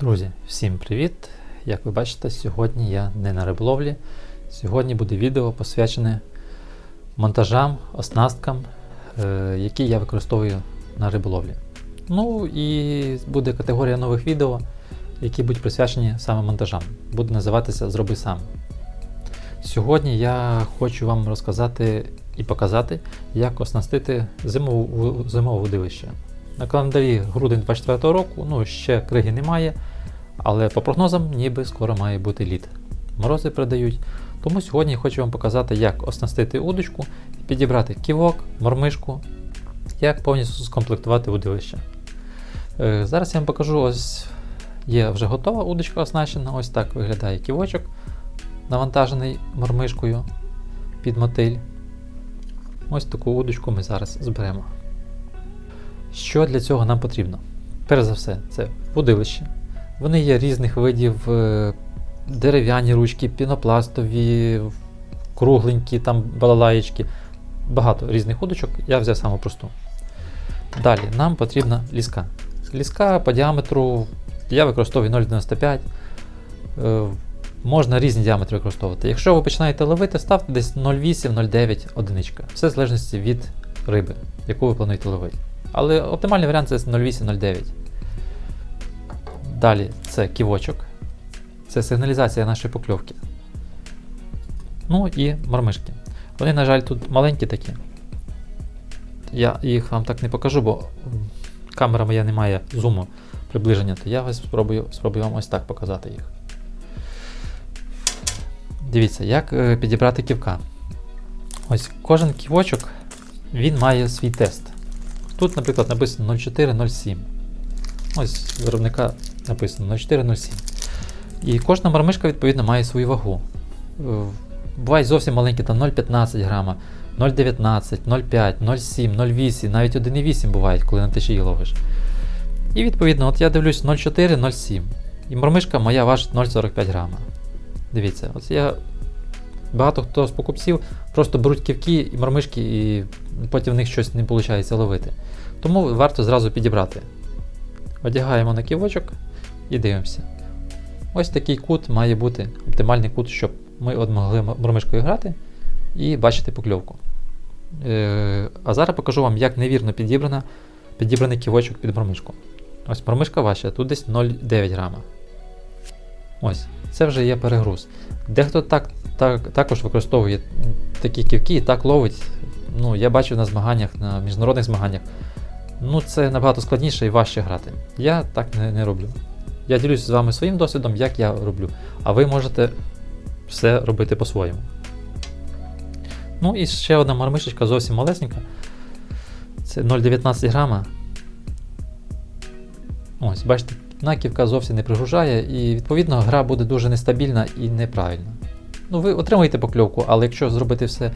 Друзі, всім привіт! Як ви бачите, сьогодні я не на риболовлі. Сьогодні буде відео посвячене монтажам, оснасткам, е, які я використовую на риболовлі. Ну і буде категорія нових відео, які будуть присвячені саме монтажам. Буде називатися Зроби сам. Сьогодні я хочу вам розказати і показати, як оснастити зимову, зимове водилище. На календарі грудень 24 року, ну ще криги немає, але по прогнозам ніби скоро має бути лід. Морози передають. Тому сьогодні хочу вам показати, як оснастити удочку, підібрати ківок, мормишку, як повністю скомплектувати удилище. Е, Зараз я вам покажу, ось є вже готова удочка оснащена, ось так виглядає ківочок, навантажений мормишкою під мотиль. Ось таку удочку ми зараз зберемо. Що для цього нам потрібно? Перш за все, це водилище. Вони є різних видів е, дерев'яні ручки, пінопластові, кругленькі, там балалаєчки. Багато різних удочок. Я взяв саму просту. Далі нам потрібна ліска. Ліска по діаметру я використовую 0,95. Е, Можна різні діаметри використовувати. Якщо ви починаєте ловити, ставте десь 0,8-0,9 одиничка. Все в залежності від риби, яку ви плануєте ловити. Але оптимальний варіант це 0,8-0,9. Далі це ківочок. Це сигналізація нашої покльовки. Ну і мормишки. Вони, на жаль, тут маленькі такі. Я їх вам так не покажу, бо камера моя не має зуму приближення, то я ось спробую, спробую вам ось так показати їх. Дивіться, як е, підібрати ківка. Ось кожен ківочок він має свій тест. Тут, наприклад, написано 0407. Ось виробника написано 0407. І кожна мармишка, відповідно, має свою вагу. Е, Бувають зовсім маленькі, там 0,15 грама, 0,19, 0,5, 0,7, 0,8, навіть 1,8 бувають, коли на течії ловиш. І відповідно, от я дивлюсь 0,4, 0,7. І мормишка моя важить 0,45 грама. Дивіться, ось я. Багато хто з покупців просто беруть ківки і мормишки, і потім в них щось не виходить ловити. Тому варто зразу підібрати. Одягаємо на ківочок і дивимося. Ось такий кут має бути оптимальний кут, щоб ми от могли мормишкою грати і бачити покльовку. Е, а зараз покажу вам, як невірно підібрана, підібраний ківочок під мормишку. Ось мормишка ваша, тут десь 0,9 грама. Ось, це вже є перегруз. Дехто так, так, також використовує такі ківки і так ловить. Ну, Я бачив на змаганнях, на міжнародних змаганнях. Ну, це набагато складніше і важче грати. Я так не, не роблю. Я ділюся з вами своїм досвідом, як я роблю. А ви можете все робити по-своєму. Ну і ще одна мармишечка зовсім малесенька. Це 0,19 грама. Ось, бачите, наківка зовсім не пригружає, і відповідно гра буде дуже нестабільна і неправильна. Ну, ви отримуєте покльовку, але якщо зробити все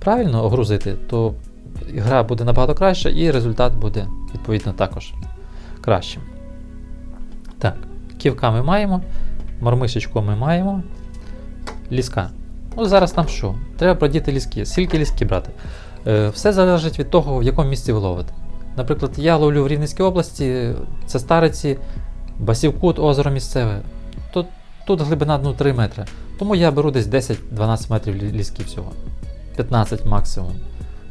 правильно, огрузити, то гра буде набагато краща і результат буде відповідно також кращим. Так, ківка ми маємо, мормишечку ми маємо. Ліска. Ну, зараз нам що? Треба продіти ліски. Скільки ліски брати? Е, все залежить від того, в якому місці ви ловите. Наприклад, я ловлю в Рівненській області, це стариці, Басівкут, озеро місцеве. Тут, тут глибина ну, 3 метри. Тому я беру десь 10-12 метрів ліски всього. 15 максимум.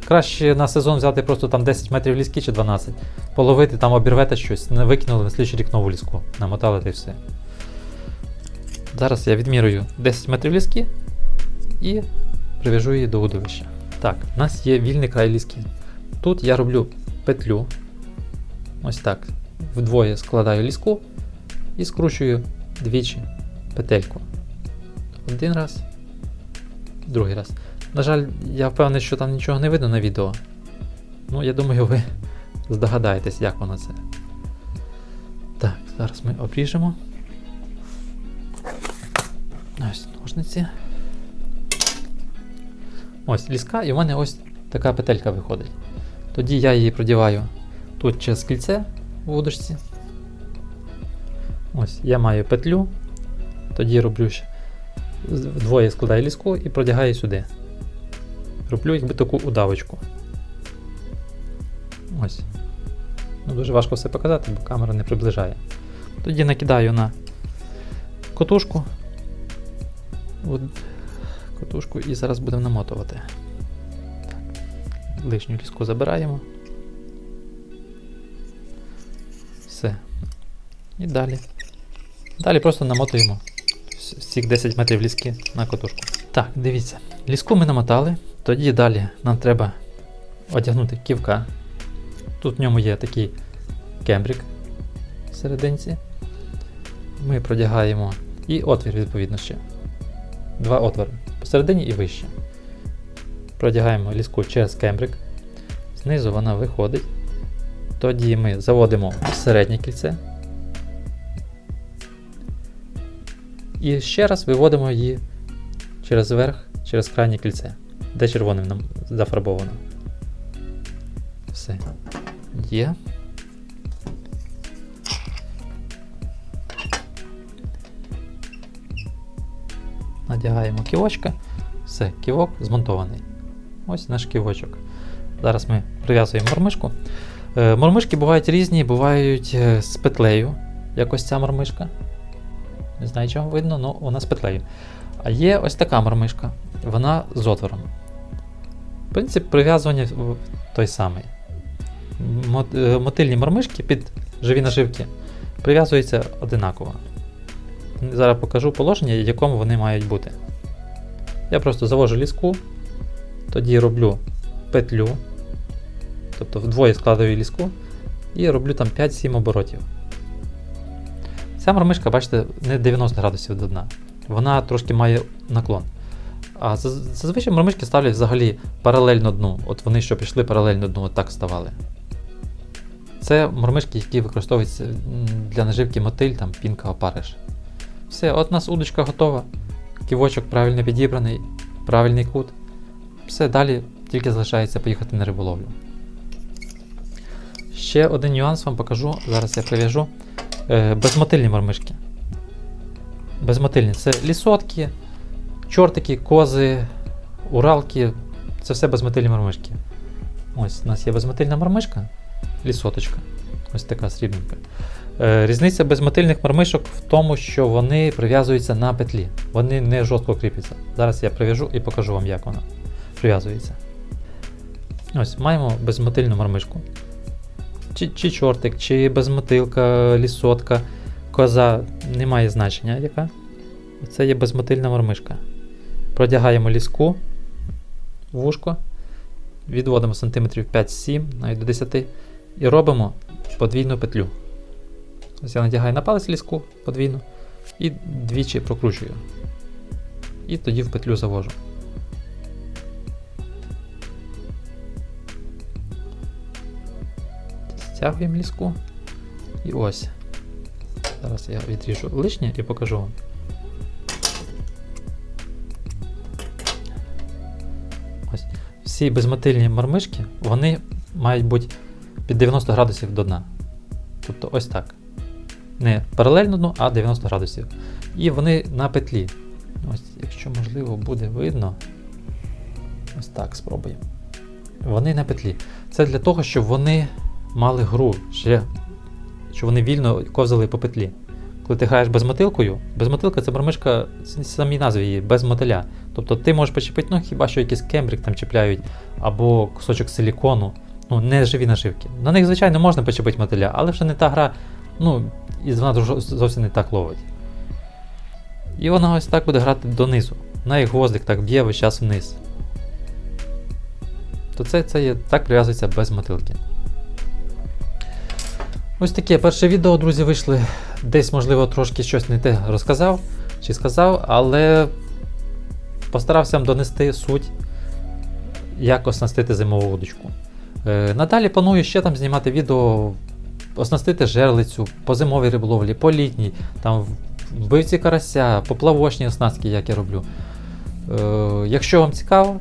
Краще на сезон взяти просто там 10 метрів ліски чи 12, половити, там обірвете щось, не викинули на слідчий рік нову ліску, намотали та й все. Зараз я відмірюю 10 метрів ліски і прив'яжу її до удовища. Так, у нас є вільний край ліски. Тут я роблю петлю. Ось так. Вдвоє складаю ліску і скручую двічі петельку. Один раз, другий раз. На жаль, я впевнений, що там нічого не видно на відео. Ну, я думаю, ви здогадаєтесь, як воно це. Так, зараз ми обріжемо. Ось ножниці. Ось ліска, і в мене ось така петелька виходить. Тоді я її продіваю тут через кільце в удочці. Ось, я маю петлю, тоді роблю ще вдвоє складаю ліску і продягаю сюди. Роблю якби таку удавочку. Ось. Ну, Дуже важко все показати, бо камера не приближає. Тоді накидаю на котушку. От, котушку і зараз будемо намотувати. Так. Лишню ліску забираємо. Все. І далі. Далі просто намотуємо всіх 10 метрів ліски на котушку. Так, дивіться. Ліску ми намотали. Тоді далі нам треба одягнути ківка. Тут в ньому є такий кембрик серединці. Ми продягаємо і отвір, відповідно, ще. Два отвори. Посередині і вище. Продягаємо ліску через кембрик. Знизу вона виходить. Тоді ми заводимо середнє кільце. І ще раз виводимо її через верх, через крайнє кільце, де червоним нам зафарбовано. Все. Є. Надягаємо ківочка. Все, ківок змонтований. Ось наш ківочок. Зараз ми прив'язуємо мормишку. Е, Мормишки бувають різні, бувають е, з петлею, як ось ця мормишка. Не знаю, чого видно, але вона з петлею. А є ось така мормишка, вона з отвором. Принцип прив'язування той самий. Е, Мотильні мормишки під живі наживки прив'язуються одинаково. Зараз покажу положення, в якому вони мають бути. Я просто завожу ліску, тоді роблю петлю, тобто вдвоє складаю ліску і роблю там 5-7 оборотів. Ця мормишка, бачите, не 90 градусів до дна. Вона трошки має наклон. А зазвичай мормишки ставлять взагалі паралельно дну. От вони, що пішли паралельно дну, от так ставали. Це мормишки, які використовуються для наживки мотиль, там пінка, опариш. Все, от у нас удочка готова. Ківочок правильно підібраний, правильний кут. Все, далі тільки залишається поїхати на риболовлю. Ще один нюанс вам покажу. Зараз я прив'яжу. Е, безмотильні мормишки. Безмотильні це лісотки, чортики, кози, уралки. Це все безмотильні мормишки. Ось у нас є безмотильна мормишка, лісоточка. Ось така срібненька. Е, Різниця безмотильних мормишок в тому, що вони прив'язуються на петлі. Вони не жорстко кріпляться. Зараз я прив'яжу і покажу вам, як вона прив'язується. Ось, маємо безмотильну мормишку. Чи, чи чортик, чи безмотилка, лісотка, коза, немає значення яка. Це є безмотильна мормишка. Продягаємо ліску вушко, відводимо сантиметрів 5-7, навіть до 10 і робимо подвійну петлю. Ось я надягаю на палець ліску подвійну і двічі прокручую. І тоді в петлю завожу. Стягуємо ліску. І ось. Зараз я відріжу лишнє і покажу вам. Ось. Всі безмотильні мармишки, вони мають бути під 90 градусів до дна. Тобто ось так. Не паралельно дну, а 90 градусів. І вони на петлі. Ось, якщо можливо буде видно. Ось так спробуємо. Вони на петлі. Це для того, щоб вони мали гру ще, щоб вони вільно ковзали по петлі. Коли ти граєш безмотилкою, безмотилка це мормишка, це самі назві її, без мотиля. Тобто ти можеш почепити, ну хіба що якийсь кембрик там чіпляють, або кусочок силікону, ну не живі наживки. На них, звичайно, можна почепити мотиля, але вже не та гра, ну, і вона зовсім не так ловить. І вона ось так буде грати донизу. На як гвоздик так б'є весь час вниз. То це, це є, так прив'язується без мотилки. Ось таке перше відео, друзі, вийшли. Десь, можливо, трошки щось не те розказав чи сказав, але постарався вам донести суть, як оснастити зимову удочку. Е, надалі планую ще там знімати відео, оснастити жерлицю по зимовій риболовлі, по літній, там вбивці карася, поплавочні оснастки, як я роблю. Е, якщо вам цікаво,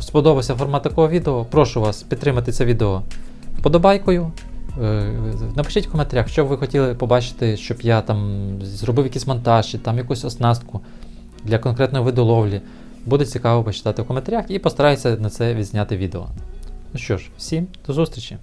сподобався формат такого відео, прошу вас підтримати це відео вподобайкою. Е, Напишіть в коментарях, що ви хотіли побачити, щоб я там зробив якийсь монтаж, чи там якусь оснастку для конкретної видоловлі. Буде цікаво почитати в коментарях і постараюся на це відзняти відео. Ну що ж, всім до зустрічі!